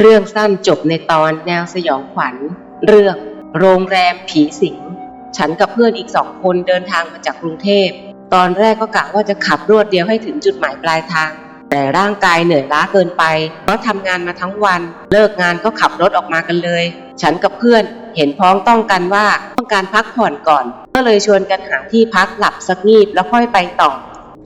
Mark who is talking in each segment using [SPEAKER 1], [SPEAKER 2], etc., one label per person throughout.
[SPEAKER 1] เรื่องสั้นจบในตอนแนวสยองขวัญ เรื่อง โรงแรมผีสิง ฉันกับเพื่อนอีกสองคนเดินทางมาจากกรุงเทพ ตอนแรกก็กะว่าจะขับรวดเดียวให้ถึงจุดหมายปลายทาง แต่ร่างกายเหนื่อยล้าเกินไป เพราะทำงานมาทั้งวัน เลิกงานก็ขับรถออกมากันเลย ฉันกับเพื่อนเห็นพ้องต้องกันว่าต้องการพักผ่อนก่อน ก็เลยชวนกันหาที่พักหลับสักงีบแล้วค่อยไปต่อ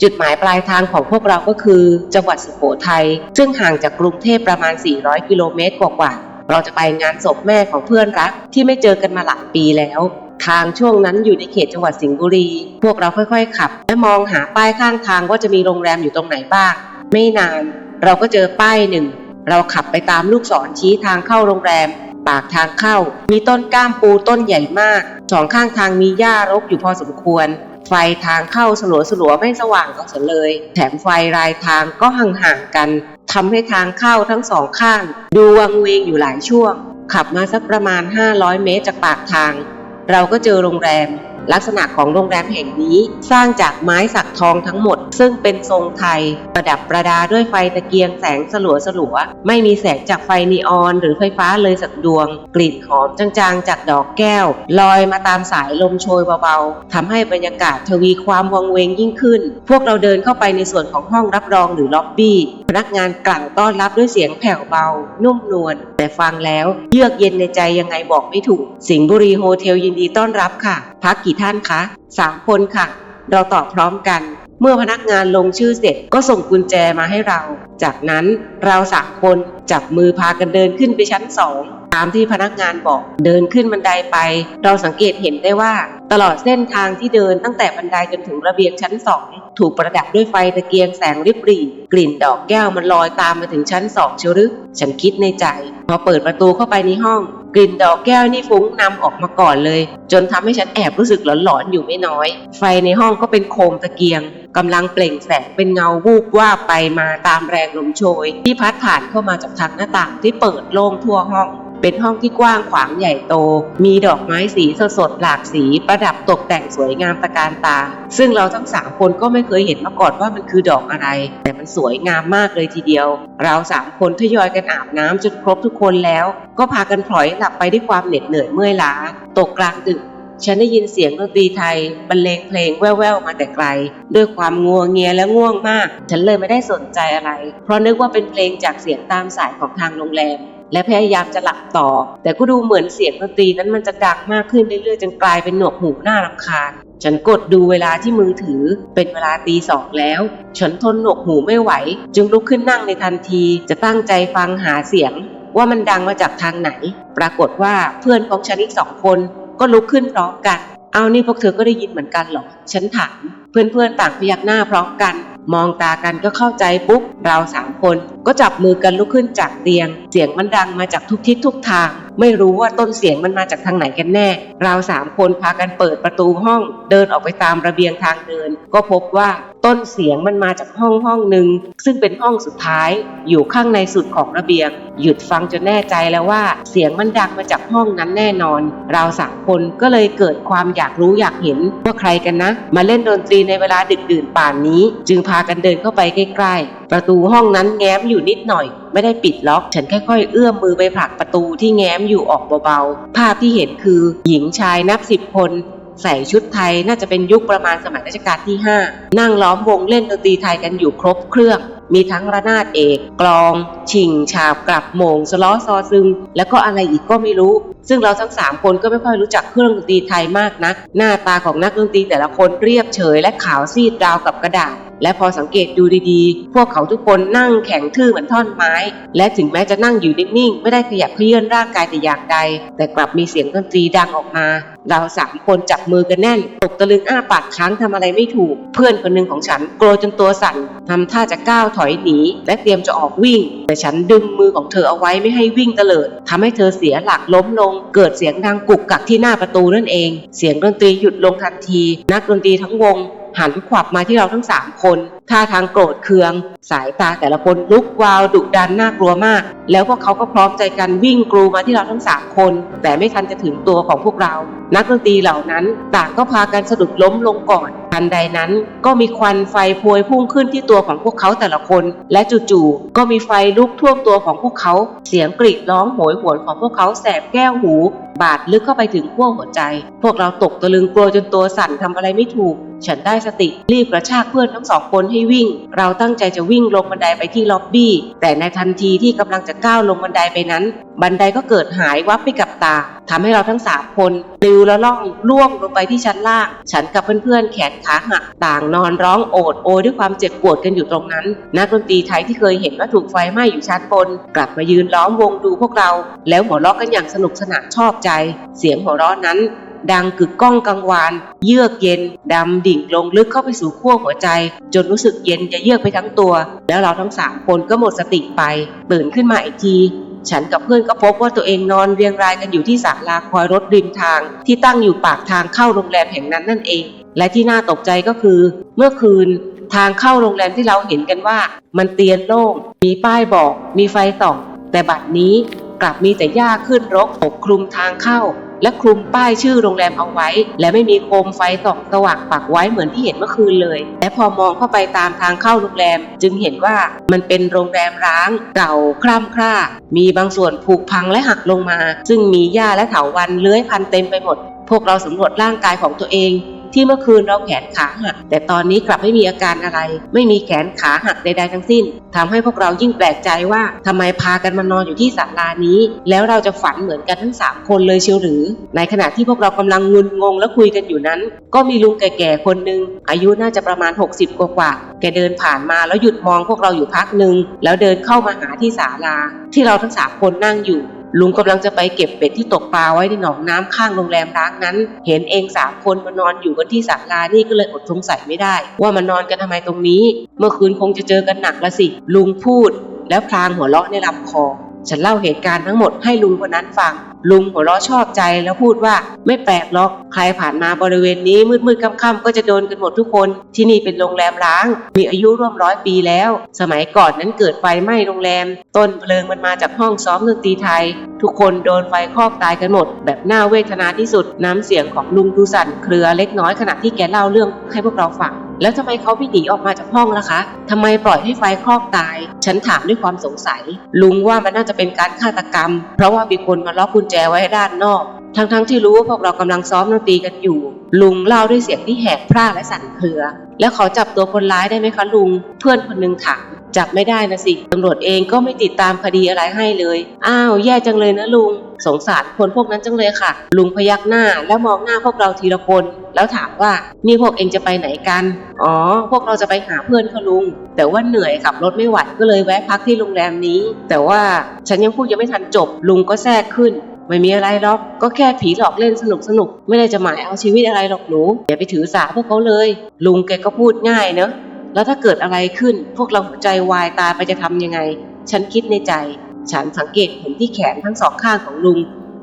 [SPEAKER 1] จุดหมายปลายทางของพวกเราก็คือ จังหวัดสุโขทัยซึ่งห่างจากกรุงเทพประมาณ 400 กิโลเมตรกว่าๆเราจะไปงานศพแม่ของเพื่อนรัก ที่ไม่เจอกันมาหลายปีแล้ว ทางช่วงนั้นอยู่ในเขตจังหวัดสิงห์บุรี พวกเราค่อยๆขับ และมองหาป้ายข้างทางว่าจะมีโรงแรมอยู่ตรงไหนบ้าง ไม่นาน เราก็เจอป้ายหนึ่งเราขับไปตามลูกศรชี้ทางเข้าโรงแรม ปากทางเข้า มีต้นก้ามปูต้นใหญ่มากสองข้างทางมีหญ้ารกอยู่พอสมควร ไฟทางเข้าสลัวสลัวไม่สว่างก็เสียเลย แถมไฟรายทางก็ห่างๆกันทำให้ทางเข้าทั้งสองข้าง ดูวังเวงอยู่หลายช่วง ขับมาสักประมาณ 500 เมตรจากปากทาง เราก็เจอโรงแรม ลักษณะของโรงแรมแห่งนี้ สร้างจากไม้สักทองทั้งหมด ซึ่งเป็นทรงไทย ประดับประดาด้วยไฟตะเกียงแสงสลัวสลัวๆไม่มีแสงจากไฟนีออน หรือไฟฟ้าเลยสักดวง กลิ่นหอมจางๆ จากดอกแก้ว ลอยมาตามสายลมโชยเบาๆทำให้บรรยากาศทวีความวังเวงยิ่งขึ้น พวกเราเดินเข้าไปในส่วนของห้องรับรองหรือล็อบบี้พนักงานกล่าวต้อนรับด้วยเสียงแผ่วเบา นุ่มนวลแต่ฟังแล้ว เยือกเย็นในใจยังไงบอกไม่ถูก สิงห์บุรีโฮเทลยินดีต้อนรับค่ะ พักกี่ท่านคะสามคนค่ะ เราตอบพร้อมกัน เมื่อพนักงานลงชื่อเสร็จก็ส่งกุญแจมาให้เรา จากนั้นเราสามคนจับมือพากันเดินขึ้นไปชั้นสองตามที่พนักงานบอกเดินขึ้นบันไดไป เราสังเกตเห็นได้ว่า ตลอดเส้นทางที่เดินตั้งแต่บันไดจนถึงระเบียงชั้นสองถูกประดับด้วยไฟตะเกียงแสงริบหรี่ กลิ่นดอกแก้วมันลอยตามมาถึงชั้นสองเชียวหรือฉันคิดในใจ พอเปิดประตูเข้าไปในห้อง กลิ่นดอกแก้วนี่ฟุ้งนำออกมาก่อนเลย จนทำให้ฉันแอบรู้สึกหลอนๆอยู่ไม่น้อย ไฟในห้องก็เป็นโคมตะเกียงกำลังเปล่งแสงเป็นเงาวูบว่าไปมาตามแรงลมโชย ที่พัดผ่านเข้ามาจากทางหน้าต่างที่เปิดโล่งทั่วห้อง เป็นห้องที่กว้างขวางใหญ่โต มีดอกไม้สีสดๆหลากสีประดับตกแต่งสวยงามตะการตา ซึ่งเราทั้งสามคนก็ไม่เคยเห็นมาก่อนว่ามันคือดอกอะไร แต่มันสวยงามมากเลยทีเดียว เราสามคนทยอยกันอาบน้ำจนครบทุกคนแล้ว ก็พากันพลอยหลับไปด้วยความเหน็ดเหนื่อยเมื่อยล้า ตกกลางดึกฉันได้ยินเสียงดนตรีไทยบรรเลงเพลงแว่วๆมาแต่ไกล ด้วยความงัวเงียและง่วงมาก ฉันเลยไม่ได้สนใจอะไร เพราะนึกว่าเป็นเพลงจากเสียงตามสายของทางโรงแรม และพยายามจะหลับต่อ แต่ก็ดูเหมือนเสียงดนตรีนั้นมันจะดังมากขึ้นเรื่อยๆ จนกลายเป็นหนวกหูน่ารำคาญ ฉันกดดูเวลาที่มือถือ เป็นเวลาตีสองแล้ว ฉันทนหนวกหูไม่ไหว จึงลุกขึ้นนั่งในทันที จะตั้งใจฟังหาเสียง ว่ามันดังมาจากทางไหน ปรากฏว่าเพื่อนของฉันอีกสองคน ก็ลุกขึ้นพร้อมกัน เอานี่พวกเธอก็ได้ยินเหมือนกันเหรอ ฉันถาม เพื่อนๆต่างพยักหน้าพร้อมกัน มองตากันก็เข้าใจปุ๊บ เราสามคนก็จับมือกันลุกขึ้นจากเตียง เสียงมันดังมาจากทุกทิศทุกทาง ไม่รู้ว่าต้นเสียงมันมาจากทางไหนกันแน่ เราสามคนพากันเปิดประตูห้อง เดินออกไปตามระเบียงทางเดิน ก็พบว่า ต้นเสียงมันมาจากห้องห้องหนึ่งซึ่งเป็นห้องสุดท้ายอยู่ข้างในสุดของระเบียง หยุดฟังจนแน่ใจแล้วว่า เสียงมันดังมาจากห้องนั้นแน่นอน เราสามคนก็เลยเกิดความอยากรู้อยากเห็นว่าใครกันนะ มาเล่นดนตรีในเวลาดึกดื่นป่านนี้ จึงพากันเดินเข้าไปใกล้ๆ ประตูห้องนั้นแง้มอยู่นิดหน่อย ไม่ได้ปิดล็อก ฉันค่อยๆ เอื้อมมือไปผลักประตูที่แง้มอยู่ออกเบาๆภาพที่เห็นคือ หญิงชายนับสิบคน ใส่ชุดไทยน่าจะเป็นยุคประมาณสมัยรัชกาลที่ 5 นั่งล้อมวงเล่นดนตรีไทยกันอยู่ครบเครื่อง มีทั้งระนาดเอก กลอง ชิง ฉาบกลับโมง สล้อซอซึง แล้วก็อะไรอีกก็ไม่รู้ซึ่งเราทั้งสามคนก็ไม่ค่อยรู้จักเครื่องดนตรีไทยมากนัก หน้าตาของนักดนตรีแต่ละคนเรียบเฉยและขาวซีดราวกับกระดาษ และพอสังเกตดูดีๆ พวกเขาทุกคนนั่งแข็งทื่อเหมือนท่อนไม้ และถึงแม้จะนั่งอยู่นิ่งๆ ไม่ได้ขยับเขยื่อนร่างกายแต่อย่างใด แต่กลับมีเสียงดนตรีดังออกมา เราสามคนจับมือกันแน่น ตกตะลึงอ้าปากค้างทำอะไรไม่ถูก เพื่อนคนหนึ่งของฉันกลัวจนตัวสั่นทำท่าจะก้าวถอยหนี และเตรียมจะออกวิ่ง แต่ฉันดึงมือของเธอเอาไว้ไม่ให้วิ่งเตลิดทำให้เธอเสียหลักล้มลงงเกิดเสียงดังกุกกักที่หน้าประตูนั่นเอง เสียงดนตรีหยุดลงทันที นักดนตรีทั้งวงหันขวับมาที่เราทั้งสามคน ท่าทางโกรธเคือง สายตาแต่ละคนลุกวาวดุดันน่ากลัวมาก แล้วพวกเขาก็พร้อมใจกันวิ่งกรูมาที่เราทั้งสามคน แต่ไม่ทันจะถึงตัวของพวกเรา นักดนตรีเหล่านั้นต่างก็พากันสะดุดล้มลงก่อนทันใดนั้นก็มีควันไฟพวยพุ่งขึ้นที่ตัวของพวกเขาแต่ละคน และจู่ๆก็มีไฟลุกท่วมตัวของพวกเขา เสียงกรีดร้องโหยหวนของพวกเขาแสบแก้วหู บาดลึกเข้าไปถึงขั้วหัวใจ พวกเราตกตะลึงกลัวจนตัวสั่นทำอะไรไม่ถูก ฉันได้สติรีบกระชากเพื่อนทั้งสองคนให้วิ่ง เราตั้งใจจะวิ่งลงบันไดไปที่ล็อบบี้ แต่ในทันทีที่กำลังจะก้าวลงบันไดไปนั้น บันไดก็เกิดหายวับไปกับตาทำให้เราทั้งสามคนปลิวและล่องล่วงลงไปที่ชั้นล่าง ฉันกับเพื่อนๆแขนขาหักต่างนอนร้องโอดโอยด้วยความเจ็บปวดกันอยู่ตรงนั้น นักดนตรีไทยที่เคยเห็นว่าถูกไฟไหม้อยู่ชั้นบน กลับมายืนล้อมวงดูพวกเรา แล้วหัวเราะกันอย่างสนุกสนานชอบใจ เสียงหัวเราะนั้น ดังกึกก้องกังวาน เยือกเย็นดำดิ่งลงลึกเข้าไปสู่ขั้วหัวใจ จนรู้สึกเย็นจะเยือกไปทั้งตัว แล้วเราทั้งสามคนก็หมดสติไป ตื่นขึ้นมาอีกทีฉันกับเพื่อนก็พบว่าตัวเองนอนเรียงรายกันอยู่ที่ศาลาคอยรถริมทาง ที่ตั้งอยู่ปากทางเข้าโรงแรมแห่งนั้นนั่นเอง และที่น่าตกใจก็คือ เมื่อคืน ทางเข้าโรงแรมที่เราเห็นกันว่า มันเตียนโล่งมีป้ายบอก มีไฟส่อง แต่บัดนี้ กลับมีแต่หญ้าขึ้นรกปกคลุมทางเข้า และคลุมป้ายชื่อโรงแรมเอาไว้ และไม่มีโคมไฟส่องสว่างปักไว้เหมือนที่เห็นเมื่อคืนเลย และพอมองเข้าไปตามทางเข้าโรงแรม จึงเห็นว่ามันเป็นโรงแรมร้าง เก่าคร่ำคร่า มีบางส่วนผุพังและหักลงมา ซึ่งมีหญ้าและเถาวัลย์เลื้อยพันเต็มไปหมด พวกเราสำรวจร่างกายของตัวเอง ที่เมื่อคืนเราแขนขาหักแต่ตอนนี้กลับไม่มีอาการอะไร ไม่มีแขนขาหักใดๆทั้งสิ้นทำให้พวกเรายิ่งแปลกใจว่าทำไมพากันมานอนอยู่ที่ศาลานี้ แล้วเราจะฝันเหมือนกันทั้งสามคนเลยเชียวหรือ ในขณะที่พวกเรากำลังงุนงงและคุยกันอยู่นั้น ก็มีลุงแก่ๆคนหนึ่งอายุน่าจะประมาณ 60 กว่าๆแกเดินผ่านมาแล้วหยุดมองพวกเราอยู่พักหนึ่งแล้วเดินเข้ามาหาที่ศาลา ที่เราทั้งสามคนนั่งอยู่ ลุงกำลังจะไปเก็บเป็ดที่ตกปลาไว้ในหนองน้ำข้างโรงแรมร้างนั้น เห็นเองสามคนมานอนอยู่กันที่ศาลานี่ก็เลยอดสงสัยไม่ได้ ว่ามันนอนกันทำไมตรงนี้ เมื่อคืนคงจะเจอกันหนักละสิ ลุงพูด แล้วพลางหัวเราะในลำคอ ฉันเล่าเหตุการณ์ทั้งหมดให้ลุงคนนั้นฟัง ลุงหัวเราะชอบใจแล้วพูดว่าไม่แปลกหรอก ใครผ่านมาบริเวณนี้มืดๆค่ำๆก็จะโดนกันหมดทุกคน ที่นี่เป็นโรงแรมร้าง มีอายุร่วมร้อยปีแล้ว สมัยก่อนนั้นเกิดไฟไหม้โรงแรม ต้นเพลิงมันมาจากห้องซ้อมดนตรีไทย ทุกคนโดนไฟคลอกตายกันหมด แบบน่าเวทนาที่สุด น้ำเสียงของลุงดูสั่นเครือเล็กน้อยขณะที่แกเล่าเรื่องให้พวกเราฟัง แล้วทำไมเขาไม่หนีออกมาจากห้องล่ะคะทำไมปล่อยให้ไฟคลอกตาย ฉันถามด้วยความสงสัย ลุงว่ามันน่าจะเป็นการฆาตกรรม เพราะว่ามีคนมาล็อกกุญแจไว้ด้านนอก ทั้งๆที่รู้ว่าพวกเรากำลังซ้อมดนตรีกันอยู่ ลุงเล่าด้วยเสียงที่แหบพร่าและสั่นเครือ แล้วเขาจับตัวคนร้ายได้ไหมคะลุง เพื่อนคนหนึ่งถาม จับไม่ได้นะสิตำรวจเองก็ไม่ติดตามคดีอะไรให้เลย อ้าวแย่จังเลยนะลุง สงสารคนพวกนั้นจังเลยค่ะ ลุงพยักหน้าแล้วมองหน้าพวกเราทีละคน แล้วถามว่านี่พวกเองจะไปไหนกัน อ๋อ พวกเราจะไปหาเพื่อนค่ะลุง แต่ว่าเหนื่อยขับรถไม่ไหวก็เลยแวะพักที่โรงแรมนี้ แต่ว่าฉันยังพูดยังไม่ทันจบ ลุงก็แทรกขึ้นไม่มีอะไรหรอก ก็แค่ผีหลอกเล่นสนุกสนุกๆไม่ได้จะหมายเอาชีวิตอะไรหรอกหนู อย่าไปถือสาพวกเขาเลย ลุงแกก็พูดง่ายเนอะ แล้วถ้าเกิดอะไรขึ้นพวกเราหัวใจวายตายไปจะทำยังไง ฉันคิดในใจ ฉันสังเกตเห็นที่แขนทั้งสองข้างของลุง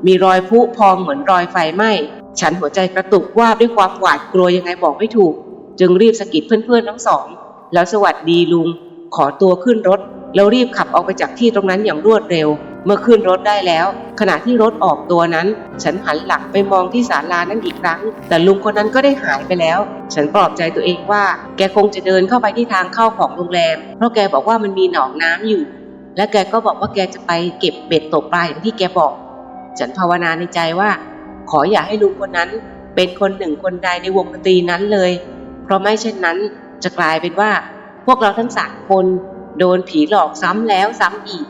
[SPEAKER 1] มีรอยพุพองเหมือนรอยไฟไหม้ฉันหัวใจกระตุกว่าบด้วยความหวาดกลัวยังไงบอกไม่ถูก จึงรีบสะกิดเพื่อนๆทั้งสอง แล้วสวัสดีลุง ขอตัวขึ้นรถ แล้วรีบขับออกไปจากที่ตรงนั้นอย่างรวดเร็ว เมื่อขึ้นรถได้แล้ว ขณะที่รถออกตัวนั้น ฉันหันหลังไปมองที่ศาลานั้นอีกครั้ง แต่ลุงคนนั้นก็ได้หายไปแล้ว ฉันปลอบใจตัวเองว่า แกคงจะเดินเข้าไปที่ทางเข้าของโรงแรม เพราะแกบอกว่ามันมีหนองน้ำอยู่ และแกก็บอกว่าแกจะไปเก็บเบ็ดตกปลาอย่างที่แกบอก ฉันภาวนาในใจว่า ขออย่าให้ลุงคนนั้น เป็นคนหนึ่งคนใดในวงดนตรีนั้นเลย เพราะไม่เช่นนั้นจะกลายเป็นว่า พวกเราทั้งสามคน โดนผีหลอกซ้ำแล้วซ้ำอีก